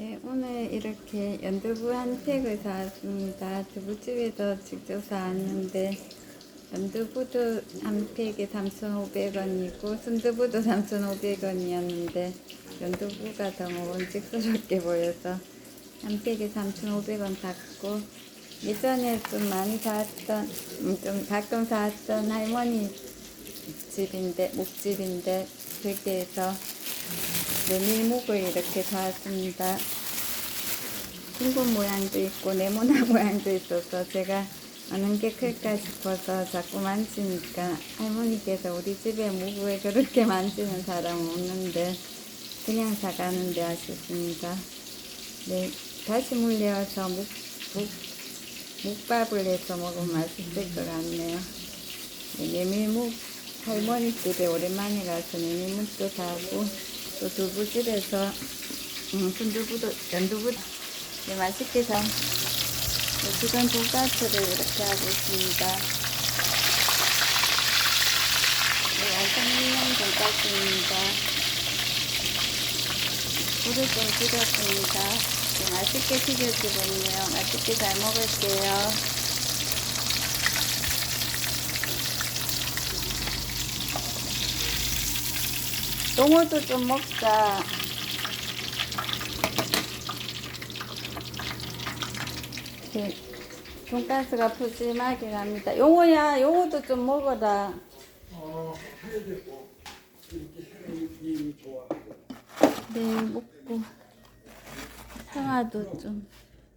예, 오늘 이렇게 연두부 한 팩을 사왔습니다. 두부집에서 직접 사왔는데 연두부도 한 팩에 3,500원이고 순두부도 3,500원이었는데 연두부가 더 먹음직스럽게 보여서 한 팩에 3,500원 샀고 예전에 좀 많이 사왔던 음, 좀 가끔 사왔던 할머니 집인데 목집인데 거기에서 메밀묵을 이렇게 사왔습니다. 둥근 모양도 있고 네모난 모양도 있어서 제가 어느 게 클까 싶어서 자꾸 만지니까 할머니께서 우리 집에 묵왜 그렇게 만지는 사람은 없는데 그냥 사가는데 아쉽습니다. 네, 다시 물려서 묵, 묵, 묵밥을 해서 먹으면 맛있을 것 같네요. 네, 메밀묵 할머니 집에 오랜만에 가서 메밀묵도 사고 또 두부집에서 음, 순두부도 연두부 네, 맛있게 잘 네, 지금 돈가스를 이렇게 하고 있습니다. 네, 완성 있는 돈가스입니다. 불을 좀 줄였습니다. 네, 맛있게 튀겨지고 있네요. 맛있게 잘 먹을게요. 똥어도 좀 먹자. 이렇게 돈가스가 푸짐하게 갑니다. 용호야, 용호도 좀 먹어라. 네, 먹고. 상아도 좀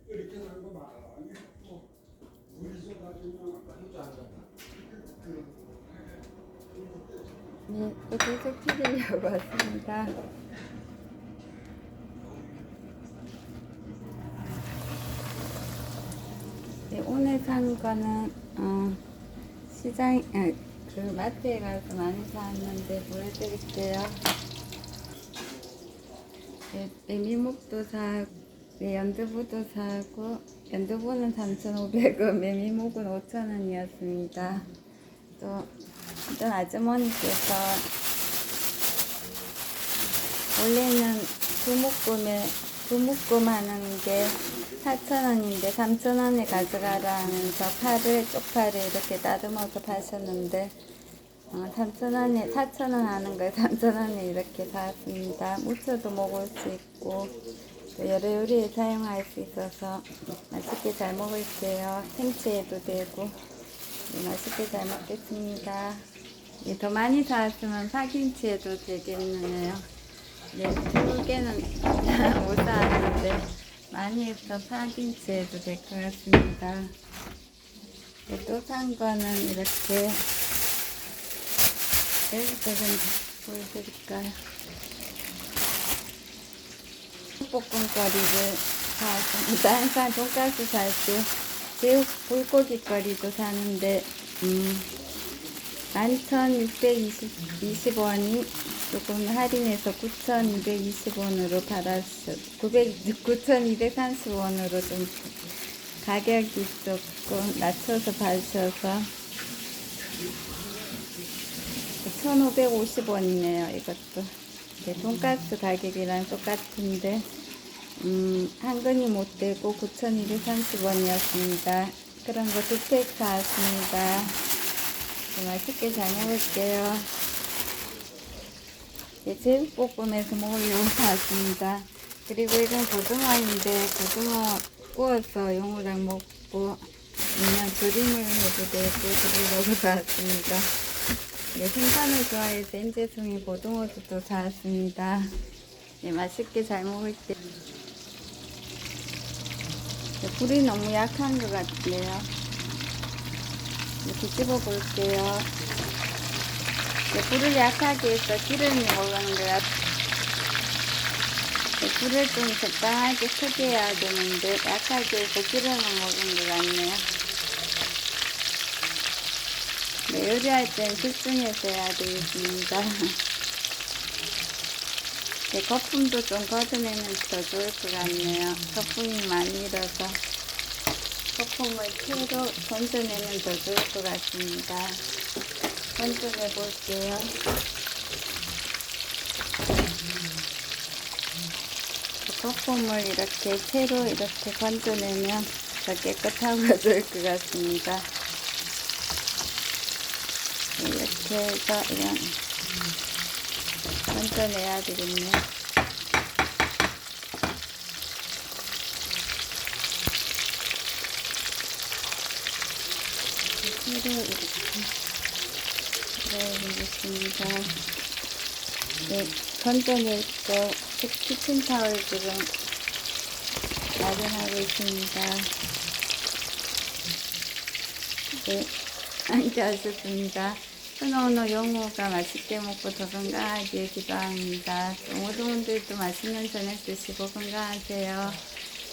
사는 거 많아. 뭐 물이 쏟아지면 한잔 하잖아. 네, 또 계속 튀기려고 왔습니다. 네, 오늘 산 거는, 어, 시장, 아, 그 마트에 가서 많이 사왔는데 보여드릴게요. 네, 메밀묵도 사고, 네, 연두부도 사고, 연두부는 3,500원, 메밀묵은 5,000원이었습니다. 또, 어떤 아주머니께서 원래는 두묶음에 두묶음 하는 게 4,000원인데 3,000원에 가져가라 하면서 파를 쪽파를 이렇게 따듬어서 파셨는데 어, 3,000원에 4,000원 하는 걸 3,000원에 이렇게 사왔습니다. 무쳐도 먹을 수 있고 또 여러 요리에 사용할 수 있어서 맛있게 잘 먹을게요. 생채에도 되고 네, 맛있게 잘 먹겠습니다. 예, 더 많이 사왔으면 파김치에도 되겠네요. 네, 두 개는 못 사왔는데 많이 해서 파김치에도 될 것 같습니다. 네, 또산 거는 이렇게 여기서 좀 보여드릴까요? 볶음거리를 사왔습니다. 항상 돈가스 살 때 제육 불고기거리도 사는데 음, 11,620원이 조금 할인해서 9,220원으로 받았어. 900, 9,230원으로 좀 가격이 조금 낮춰서 받으셔서 1,550원이네요. 이것도. 네, 돈가스 가격이랑 똑같은데 음, 한근이 못 되고 9,230원이었습니다. 그런 거 두 팩 사왔습니다. 네, 맛있게 잘 먹을게요. 네, 제육볶음에서 먹으려고 사왔습니다. 그리고 이건 고등어인데 고등어 구워서 용우랑 먹고 그냥 조림을 해도 되고 그러려고 사왔습니다. 네, 생선을 좋아해서 인제송이 고등어도 또 사왔습니다. 네, 맛있게 잘 먹을게요. 네, 불이 너무 약한 것 같네요. 이렇게 집어 볼게요. 네, 불을 약하게 해서 기름이 올라오는 것 같아요. 네, 불을 좀 적당하게 크게 해야 되는데 약하게 해서 기름을 먹은 것 같네요. 네, 요리할 땐 집중해서 해야 되겠습니다. 네, 거품도 좀 걷어내면 더 좋을 것 같네요. 거품이 많이 일어서 거품을 채로 건져내면 더 좋을 것 같습니다. 건져내 볼게요. 거품을 이렇게 채로 이렇게 건져내면 더 깨끗하고질 것 같습니다. 이렇게 해서 이런 건져내야 되겠네요. 채로 이렇게 넣어보겠습니다. 네, 건져낼 거 키친타월 지금 마련하고 있습니다. 네, 앉아있습니다. 소노노 영호가 맛있게 먹고 더 건강하게 기도합니다. 모든 분들도 맛있는 저녁 드시고 건강하세요.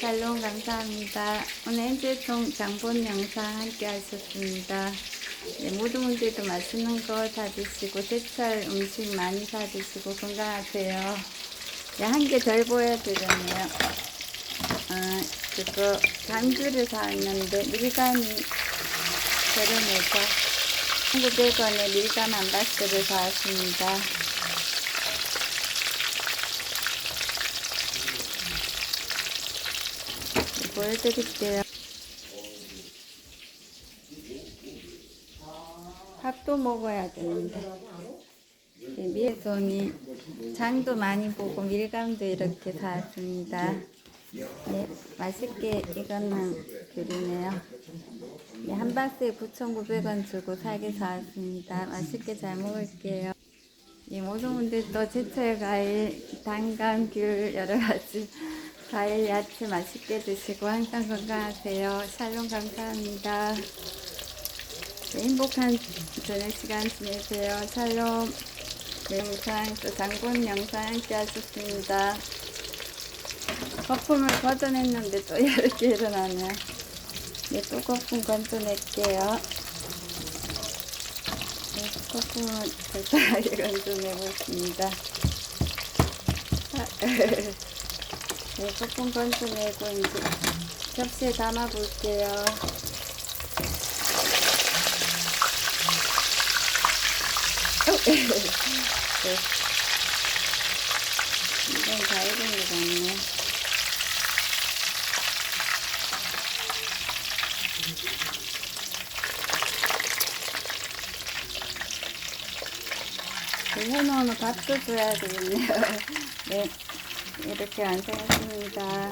샬롬 감사합니다. 오늘 엔젤통 장본 영상 함께 하셨습니다. 네, 모든 분들도 맛있는 거다 드시고 제철 음식 많이 사 드시고 건강하세요. 네, 한개 덜 보여드렸네요. 어, 그거 감귤을 사왔는데 밀감이 저렴해서 1,900원에 밀감 한 박스를 사왔습니다. 보여드릴게요. 밥도 먹어야 되는데. 네, 밀송이 장도 많이 보고 밀감도 이렇게 사왔습니다. 네, 맛있게 익었는 귤이네요. 네, 한 박스에 9,900원 주고 사게 사왔습니다. 맛있게 잘 먹을게요. 네, 모든 분들도 제철 과일, 단감, 귤 여러 가지 과일, 야채 맛있게 드시고 항상 건강하세요. 샬롬 감사합니다. 네, 행복한 저녁 시간 지내세요. 샬롬. 네, 영상, 또 장본 영상 함께 하셨습니다. 거품을 걷어냈는데 또 이렇게 일어나네요. 네, 또 거품 건져낼게요. 네, 거품을 절사하게 건져내고 있습니다. 네, 거품 건져내고 이제 접시에 담아 볼게요. 네. 이건 다 익은 것 같네. 해놓은 밥도 줘야 되겠네요. 네, 이렇게 완성했습니다.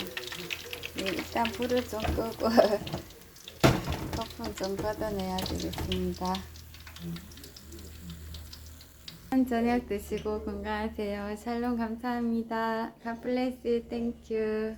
네, 일단 불을 좀 끄고 거품 좀 걷어내야 되겠습니다. 저녁 드시고 건강하세요. 샬롬 감사합니다. 갓블레스 땡큐.